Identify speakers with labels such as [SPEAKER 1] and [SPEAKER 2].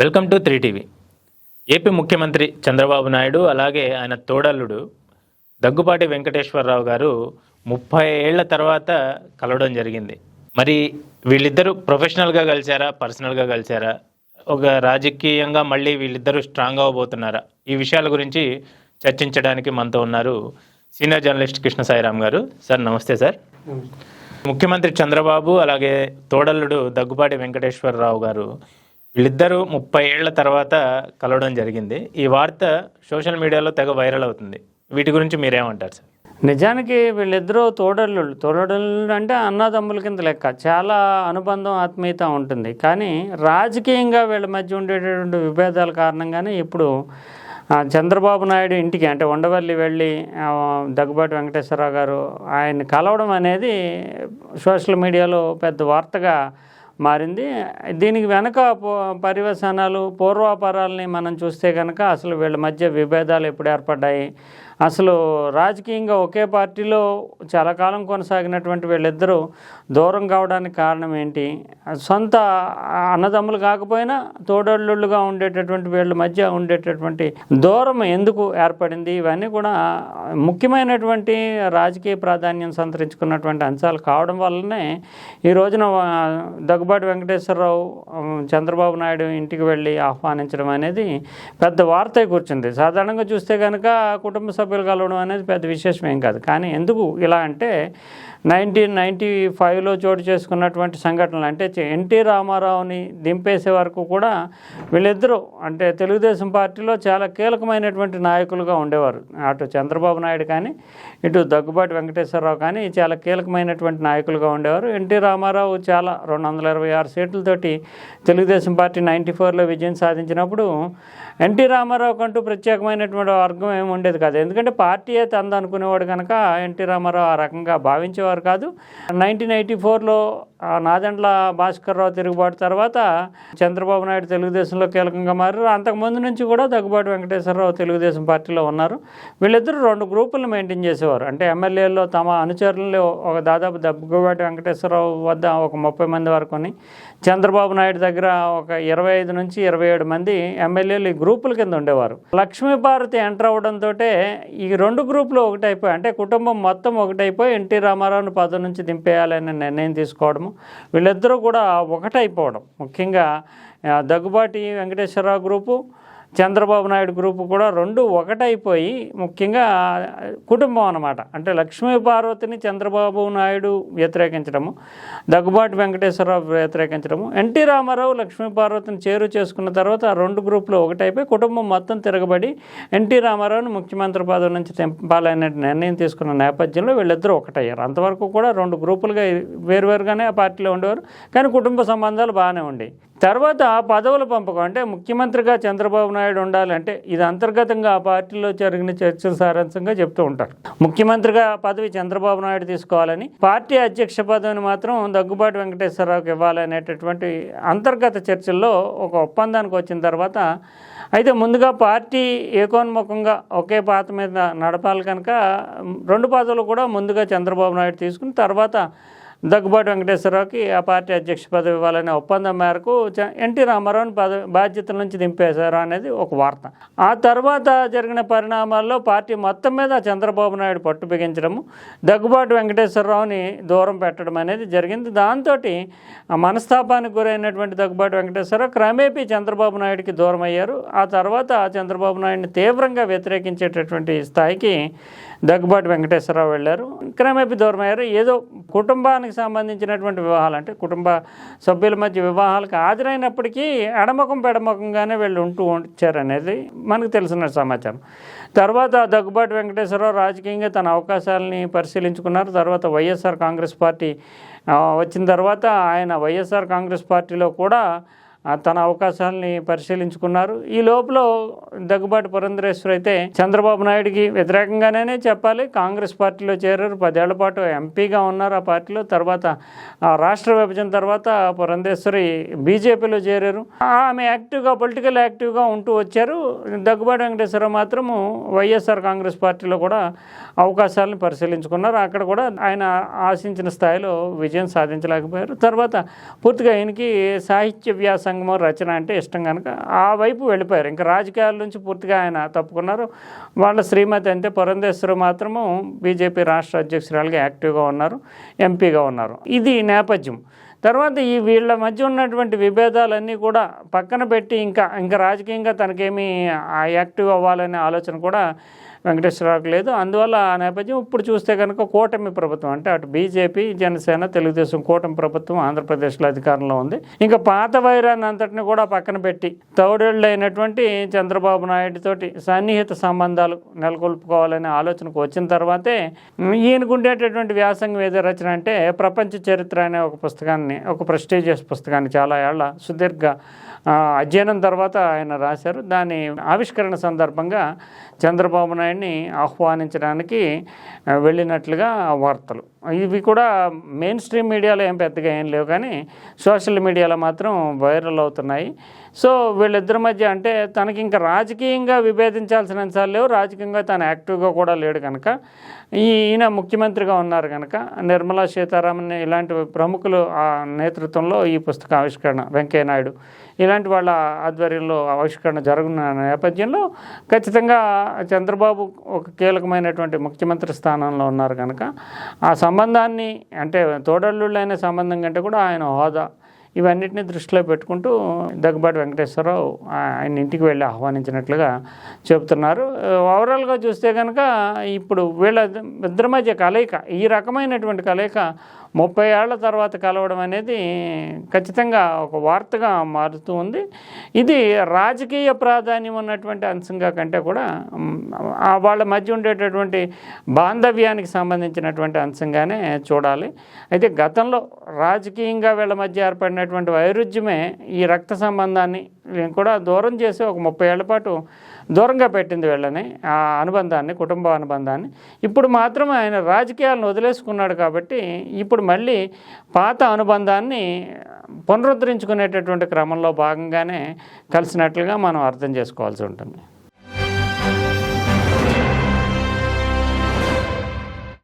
[SPEAKER 1] Welcome to three TV. AP ముఖ్యమంత్రి చంద్రబాబు నాయుడు అలాగే ఆయన తోడల్లుడు దగ్గుపాటి వెంకటేశ్వరరావు గారు ముప్పై ఏళ్ళ తర్వాత కలవడం జరిగింది. మరి వీళ్ళిద్దరూ ప్రొఫెషనల్గా కలిశారా పర్సనల్గా కలిశారా? ఒక రాజకీయంగా మళ్ళీ వీళ్ళిద్దరూ స్ట్రాంగ్ అవ్వబోతున్నారా ఈ విషయాల గురించి చర్చించడానికి మనతో ఉన్నారు సీనియర్ జర్నలిస్ట్ కృష్ణ సాయిరామ్ గారు. సార్ నమస్తే సార్. ముఖ్యమంత్రి చంద్రబాబు అలాగే తోడల్లుడు దగ్గుపాటి వెంకటేశ్వరరావు గారు వీళ్ళిద్దరూ ముప్పై ఏళ్ళ తర్వాత కలవడం జరిగింది. ఈ వార్త సోషల్ మీడియాలో తెగ వైరల్ అవుతుంది. వీటి గురించి మీరేమంటారు సార్?
[SPEAKER 2] నిజానికి వీళ్ళిద్దరూ తోడళ్ళు. తోడళ్ళు అంటే అన్నదమ్ముల కింద లెక్క. చాలా అనుబంధం ఆత్మీయత ఉంటుంది. కానీ రాజకీయంగా వీళ్ళ మధ్య ఉండేటటువంటి విభేదాల కారణంగానే ఇప్పుడు చంద్రబాబు నాయుడు ఇంటికి అంటే ఉండవల్లి వెళ్ళి దగ్గుబాటి వెంకటేశ్వరరావు గారు ఆయన్ని కలవడం అనేది సోషల్ మీడియాలో పెద్ద వార్తగా మారింది. దీనికి వెనక పో- పర్యవసానాలు పూర్వాపరాలని మనం చూస్తే కనుక అసలు వీళ్ళ మధ్య విభేదాలు ఎప్పుడు ఏర్పడ్డాయి? అసలు రాజకీయంగా ఒకే పార్టీలో చాలా కాలం కొనసాగినటువంటి వీళ్ళిద్దరూ దూరం కావడానికి కారణం ఏంటి? సొంత అన్నదమ్ములు కాకపోయినా తోడల్లుళ్ళుగా ఉండేటటువంటి వీళ్ళ మధ్య ఉండేటటువంటి దూరం ఎందుకు ఏర్పడింది? ఇవన్నీ కూడా ముఖ్యమైనటువంటి రాజకీయ ప్రాధాన్యం సంతరించుకున్నటువంటి అంశాలు కావడం వల్లనే ఈ రోజున దగ్గుబాటి వెంకటేశ్వరరావు చంద్రబాబు నాయుడు ఇంటికి వెళ్ళి ఆహ్వానించడం అనేది పెద్ద వార్త కూర్చుంది. సాధారణంగా చూస్తే కనుక కుటుంబ సభ్యులు కలవడం అనేది పెద్ద విశేషం ఏం కాదు. కానీ ఎందుకు ఇలా అంటే నైన్టీన్ నైంటీ ఫైవ్లో చోటు చేసుకున్నటువంటి సంఘటనలు అంటే ఎన్టీ రామారావుని దింపేసే వరకు కూడా వీళ్ళిద్దరూ అంటే తెలుగుదేశం పార్టీలో చాలా కీలకమైనటువంటి నాయకులుగా ఉండేవారు. అటు చంద్రబాబు నాయుడు కానీ ఇటు దగ్గుబాటి వెంకటేశ్వరరావు కానీ చాలా కీలకమైనటువంటి నాయకులుగా ఉండేవారు. ఎన్టీ రామారావు చాలా రెండు వందల ఇరవై ఆరు సీట్లతోటి తెలుగుదేశం పార్టీ నైంటీ ఫోర్లో విజయం సాధించినప్పుడు ఎన్టీ రామారావు కంటూ ప్రత్యేకమైనటువంటి వర్గం ఏమి ఉండేది కాదు. ఎందుకంటే పార్టీయే అయితే అందనుకునేవాడు కనుక ఎన్టీ రామారావు ఆ రకంగా భావించేవారు కాదు. నైన్టీన్ ఎయిటీ ఫోర్లో నాదెండ్ల భాస్కర్రావు తిరుగుబాటు తర్వాత చంద్రబాబు నాయుడు తెలుగుదేశంలో కీలకంగా మారారు. అంతకుముందు నుంచి కూడా దగ్గుబాటి వెంకటేశ్వరరావు తెలుగుదేశం పార్టీలో ఉన్నారు. వీళ్ళిద్దరూ రెండు గ్రూపులను మెయింటైన్ చేసేవారు. అంటే ఎమ్మెల్యేల్లో తమ అనుచరులు ఒక దాదాపు దగ్గుబాటి వెంకటేశ్వరరావు వద్ద ఒక ముప్పై మంది వరకుని చంద్రబాబు నాయుడు దగ్గర ఒక ఇరవై ఐదు నుంచి ఇరవై ఏడు మంది ఎమ్మెల్యేలు ఈ గ్రూపుల కింద ఉండేవారు. లక్ష్మీభారతి ఎంటర్ అవడంతో ఈ రెండు గ్రూపులు ఒకటైపోయి అంటే కుటుంబం మొత్తం ఒకటైపోయి ఎన్టీ రామారావుని పదవి నుంచి దింపేయాలనే నిర్ణయం తీసుకోవడము వీళ్ళిద్దరూ కూడా ఒకటైపోవడం. ముఖ్యంగా దగ్గుబాటి వెంకటేశ్వరరావు గ్రూపు చంద్రబాబు నాయుడు గ్రూపు కూడా రెండు ఒకటైపోయి ముఖ్యంగా కుటుంబం అన్నమాట. అంటే లక్ష్మీ పార్వతిని చంద్రబాబు నాయుడు వ్యతిరేకించడము దగ్గుబాటి వెంకటేశ్వరరావు వ్యతిరేకించడము ఎన్టీ రామారావు లక్ష్మీ పార్వతిని చేరు చేసుకున్న తర్వాత ఆ రెండు గ్రూపులు ఒకటైపోయి కుటుంబం మొత్తం తిరగబడి ఎన్టీ రామారావుని ముఖ్యమంత్రి పదవి నుంచి తెంపాలనే నిర్ణయం తీసుకున్న నేపథ్యంలో వీళ్ళిద్దరూ ఒకటయ్యారు. అంతవరకు కూడా రెండు గ్రూపులుగా వేరువేరుగానే ఆ పార్టీలో ఉండేవారు కానీ కుటుంబ సంబంధాలు బాగానే ఉండేవి. తర్వాత పదవుల పంపకం అంటే ముఖ్యమంత్రిగా చంద్రబాబు నాయుడు ఉండాలంటే ఇది అంతర్గతంగా ఆ పార్టీలో జరిగిన చర్చల సారాంశంగా చెప్తూ ఉంటారు. ముఖ్యమంత్రిగా పదవి చంద్రబాబు నాయుడు తీసుకోవాలని పార్టీ అధ్యక్ష పదవిని మాత్రం దగ్గుబాటి వెంకటేశ్వరరావుకి ఇవ్వాలనేటటువంటి అంతర్గత చర్చల్లో ఒక ఒప్పందానికి వచ్చిన తర్వాత అయితే ముందుగా పార్టీ ఏకోన్ముఖంగా ఒకే పాత మీద నడపాలి కనుక రెండు పదవులు కూడా ముందుగా చంద్రబాబు నాయుడు తీసుకుని తర్వాత దగ్గుబాటి వెంకటేశ్వరరావుకి ఆ పార్టీ అధ్యక్ష పదవి ఇవ్వాలనే ఒప్పందం మేరకు ఎన్టీ రామారావుని పదవి బాధ్యతల నుంచి దింపేశారు అనేది ఒక వార్త. ఆ తర్వాత జరిగిన పరిణామాల్లో పార్టీ మొత్తం మీద చంద్రబాబు నాయుడు పట్టు బిగించడము దగ్గుబాటి వెంకటేశ్వరరావుని దూరం పెట్టడం అనేది జరిగింది. దాంతో ఆ మనస్తాపానికి గురైనటువంటి దగ్గుబాటి వెంకటేశ్వరరావు క్రమేపీ చంద్రబాబు నాయుడికి దూరం అయ్యారు ఆ తర్వాత చంద్రబాబు నాయుడిని తీవ్రంగా వ్యతిరేకించేటటువంటి స్థాయికి దగ్గుబాటి వెంకటేశ్వరరావు వెళ్ళారు. క్రమేపీ దూరం అయ్యారు ఏదో కుటుంబానికి సంబంధించినటువంటి వివాహాలు అంటే కుటుంబ సభ్యుల మధ్య వివాహాలకు హాజరైనప్పటికీ ఎడమకం పెడమకంగానే వీళ్ళు ఉంటూ వచ్చారనేది మనకు తెలిసిన సమాచారం. తర్వాత దగ్గుబాటి వెంకటేశ్వరరావు రాజకీయంగా తన అవకాశాలని పరిశీలించుకున్నారు. తర్వాత వైఎస్ఆర్ కాంగ్రెస్ పార్టీ వచ్చిన తర్వాత ఆయన వైఎస్ఆర్ కాంగ్రెస్ పార్టీలో కూడా తన అవకాశాలని పరిశీలించుకున్నారు. ఈ లోపల దగ్గుబాటి పురంధరేశ్వర్ అయితే చంద్రబాబు నాయుడికి వ్యతిరేకంగానే చెప్పాలి. కాంగ్రెస్ పార్టీలో చేరారు. పదేళ్ళ పాటు ఎంపీగా ఉన్నారు ఆ పార్టీలో. తర్వాత ఆ, రాష్ట్ర విభజన తర్వాత పురంధేశ్వరి బీజేపీలో చేరారు. ఆమె యాక్టివ్గా పొలిటికల్ యాక్టివ్గా ఉంటూ వచ్చారు. దగ్గుబాటి వెంకటేశ్వరరావు మాత్రము వైఎస్ఆర్ కాంగ్రెస్ పార్టీలో కూడా అవకాశాలను పరిశీలించుకున్నారు. అక్కడ కూడా ఆయన ఆశించిన స్థాయిలో విజయం సాధించలేకపోయారు. తర్వాత పూర్తిగా ఆయనకి సాహిత్య వ్యాసం సంగమం రచన అంటే ఇష్టం కనుక ఆ వైపు వెళ్ళిపోయారు. ఇంకా రాజకీయాల నుంచి పూర్తిగా ఆయన తప్పుకున్నారు. వాళ్ళ శ్రీమతి అంతే పురంధేశ్వరు మాత్రము బీజేపీ రాష్ట్ర అధ్యక్షురాలుగా యాక్టివ్గా ఉన్నారు ఎంపీగా ఉన్నారు. ఇది నేపథ్యం. తర్వాత ఈ వీళ్ళ మధ్య ఉన్నటువంటి విభేదాలన్నీ కూడా పక్కన పెట్టి ఇంకా ఇంకా రాజకీయంగా తనకేమీ ఆ యాక్టివ్ అవ్వాలనే ఆలోచన కూడా వెంకటేశ్వరరావుకి లేదు. అందువల్ల ఆ నేపథ్యం ఇప్పుడు చూస్తే కనుక కూటమి ప్రభుత్వం అంటే అటు బీజేపీ జనసేన తెలుగుదేశం కూటమి ప్రభుత్వం ఆంధ్రప్రదేశ్లో అధికారంలో ఉంది. ఇంకా పాత వైరాన్ని అంతటిని కూడా పక్కన పెట్టి తౌడేళ్ళైనటువంటి చంద్రబాబు నాయుడు తోటి సన్నిహిత సంబంధాలు నెలకొల్పుకోవాలనే ఆలోచనకు వచ్చిన తర్వాతే ఈయనకుండేటటువంటి వ్యాసంగం ఏదో రచన అంటే ప్రపంచ చరిత్ర అనే ఒక పుస్తకాన్ని ఒక ప్రెస్టీజియస్ పుస్తకాన్ని చాలా ఏళ్ళ సుదీర్ఘ అధ్యయనం తర్వాత ఆయన రాశారు. దాని ఆవిష్కరణ సందర్భంగా చంద్రబాబు నాయుడిని ఆహ్వానించడానికి వెళ్ళినట్లుగా వార్తలు. ఇవి కూడా మెయిన్ స్ట్రీమ్ మీడియాలో ఏం పెద్దగా ఏం లేవు కానీ సోషల్ మీడియాలో మాత్రం వైరల్ అవుతున్నాయి. సో వీళ్ళిద్దరి మధ్య అంటే తనకి ఇంకా రాజకీయంగా విభేదించాల్సిన అంశాలు లేవు. రాజకీయంగా తను యాక్టివ్గా కూడా లేడు కనుక. ఈయన ముఖ్యమంత్రిగా ఉన్నారు కనుక. నిర్మలా సీతారామన్ ఇలాంటి ప్రముఖులు ఆ నేతృత్వంలో ఈ పుస్తక ఆవిష్కరణ వెంకయ్య నాయుడు ఇలాంటి వాళ్ళ ఆధ్వర్యంలో ఆవిష్కరణ జరుగుతున్న నేపథ్యంలో ఖచ్చితంగా చంద్రబాబు ఒక కీలకమైనటువంటి ముఖ్యమంత్రి స్థానంలో ఉన్నారు కనుక ఆ సంబంధాన్ని అంటే తోడల్లుళ్ళైన సంబంధం కంటే కూడా ఆయన హోదా ఇవన్నిటిని దృష్టిలో పెట్టుకుంటూ దగ్గుబాటి వెంకటేశ్వరరావు ఆయన ఇంటికి వెళ్ళి ఆహ్వానించినట్లుగా చెబుతున్నారు. ఓవరాల్గా చూస్తే కనుక ఇప్పుడు వీళ్ళ ఇద్దరి మధ్య కలయిక ఈ రకమైనటువంటి కలయిక ముప్పై ఏళ్ళ తర్వాత కలవడం అనేది ఖచ్చితంగా ఒక వార్తగా మారుతూ ఉంది. ఇది రాజకీయ ప్రాధాన్యం ఉన్నటువంటి అంశంగా కంటే కూడా వాళ్ళ మధ్య ఉండేటటువంటి బాంధవ్యానికి సంబంధించినటువంటి అంశంగానే చూడాలి. అయితే గతంలో రాజకీయంగా వీళ్ళ మధ్య ఏర్పడినటువంటి వైరుధ్యమే ఈ రక్త సంబంధాన్ని కూడా దూరం చేసి ఒక ముప్పై ఏళ్ళ పాటు దూరంగా పెట్టింది వీళ్ళని ఆ అనుబంధాన్ని కుటుంబ అనుబంధాన్ని. ఇప్పుడు మాత్రం ఆయన రాజకీయాలను వదిలేసుకున్నాడు కాబట్టి ఇప్పుడు మళ్ళీ పాత అనుబంధాన్ని పునరుద్ధరించుకునేటటువంటి క్రమంలో భాగంగానే కలిసినట్లుగా మనం అర్థం చేసుకోవాల్సి ఉంటుంది.